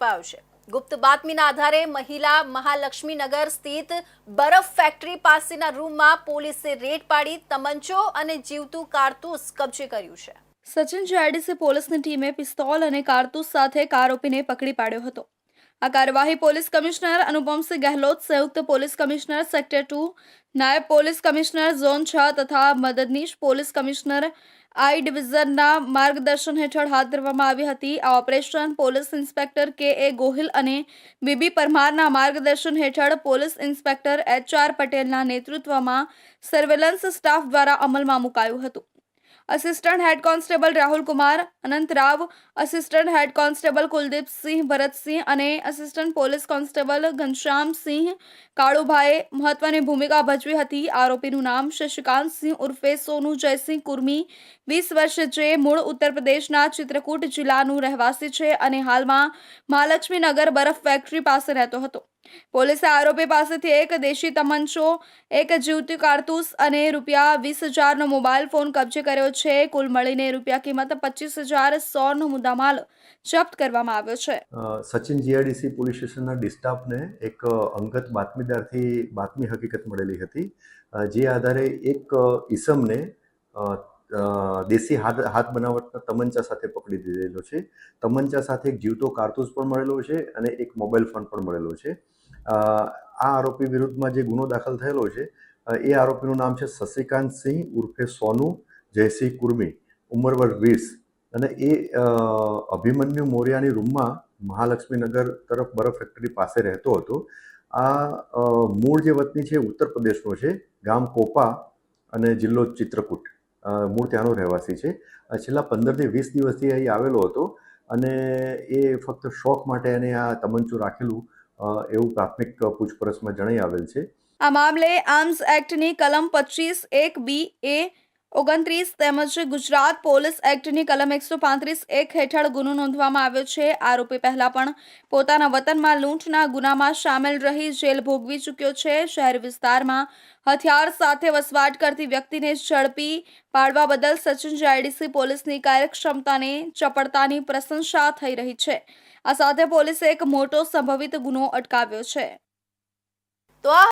ઝડપાયો છે ગુપ્ત બાતમીના આધારે મહિલા મહાલક્ષ્મીનગર સ્થિત બરફ ફેક્ટરી પાસેના રૂમમાં પોલીસે રેડ પાડી તમંચો અને જીવતું કારતૂસ કબજે કર્યું છે. સચિન જીઆઈડીસી પોલીસની ટીમે પિસ્તોલ અને કારતૂસ સાથે એક આરોપીને પકડી પાડ્યો હતો. આ કાર્યવાહી પોલીસ કમિશનર અનુપમસિંહ ગહેલોત, સંયુક્ત પોલીસ કમિશનર સેક્ટર ટુ, નાયબ પોલીસ કમિશનર ઝોન છ તથા મદદનીશ પોલીસ કમિશનર આઈ ડિવિઝનના માર્ગદર્શન હેઠળ હાથ ધરવામાં આવી હતી. આ ઓપરેશન પોલીસ ઇન્સ્પેક્ટર કે એ ગોહિલ અને બીબી પરમારના માર્ગદર્શન હેઠળ પોલીસ ઇન્સ્પેક્ટર એચ આર પટેલના નેતૃત્વમાં સર્વેલન્સ સ્ટાફ દ્વારા અમલમાં મુકાયું હતું. Assistant head constable Rahul Kumar Anantrao assistant head constable Kuldeepsinh Bharatsinh અને અસિસ્ટન્ટ પોલીસ કોન્સ્ટેબલ ઘનશ્યામસિંહ કાળુભાઈએ મહત્વની ભૂમિકા ભજવી હતી. આરોપીનું નામ શશિકાંતસિંહ ઉર્ફે સોનુ જયસિંહ કુર્મી. વીસ વર્ષ જે મૂળ ઉત્તર પ્રદેશના ચિત્રકૂટ જિલ્લાનું રહેવાસી છે અને હાલમાં મહાલક્ષ્મીનગર બરફ ફેક્ટરી પાસે રહેતો હતો. પોલીસે આરોપી પાસેથી એક દેશી તમંચો, એક જીવતી કારતૂસ અને રૂપિયા વીસ હજારનો મોબાઈલ ફોન કબજે કર્યો છે. કુલ મળીને રૂપિયા કિંમત પચીસ હજાર સોનો મુદ્દામાલ જપ્ત કરવામાં આવ્યો છે. સચિન જીઆઈડીસી પોલીસ સ્ટેશનના ડિસ્ટાફને એક અંગત બાતમીદારથી બાતમી હકીકત મળેલી હતી. જે આધારે એક ઈસમને દેશી હાથ હાથ બનાવટના તમંચા સાથે પકડી દીધેલો છે. તમંચા સાથે એક જીવતો કારતૂસ પણ મળેલો છે અને એક મોબાઈલ ફોન પણ મળેલો છે. આ આરોપી વિરુદ્ધમાં જે ગુનો દાખલ થયેલો છે એ આરોપીનું નામ છે શશિકાંત સિંહ ઉર્ફે સોનુ જયસિંહ કુર્મી, ઉંમર વર્ષ વીસ. અને એ અભિમન્યુ મોર્યાની રૂમમાં મહાલક્ષ્મીનગર તરફ બરફ ફેક્ટરી પાસે રહેતો હતો. આ મૂળ જે વતની છે ઉત્તર પ્રદેશનો છે, ગામ કોપા અને જિલ્લો ચિત્રકૂટ. મૂળ ત્યાંનો રહેવાસી છે. છેલ્લા પંદરથી વીસ દિવસથી અહીં આવેલો હતો અને એ ફક્ત શોખ માટે એને આ તમંચું રાખેલું એવું પ્રાથમિક પૂછપરછમાં જણાઈ આવેલ છે. આ મામલે આર્મ્સ એક્ટની કલમ પચીસ એક બી એ ઓગણત્રીસ તેમજ ગુજરાત પોલીસ એક્ટની કલમ એકસો પાંત્રીસ એક હેઠળ ગુનો નોંધવામાં આવ્યો છે. આરોપી પહેલા પણ પોતાના વતનમાં લૂંટના ગુનામાં સામેલ રહી જેલ ભોગવી ચૂક્યો છે. શહેર વિસ્તારમાં હથિયાર સાથે વસવાટ કરતી વ્યક્તિને ઝડપી પાડવા બદલ સચિન જીઆઈડીસી પોલીસની કાર્યક્ષમતાને ચપળતાની પ્રશંસા થઈ રહી છે. આ સાથે પોલીસે એક મોટો સંભવિત ગુનો અટકાવ્યો છે. તો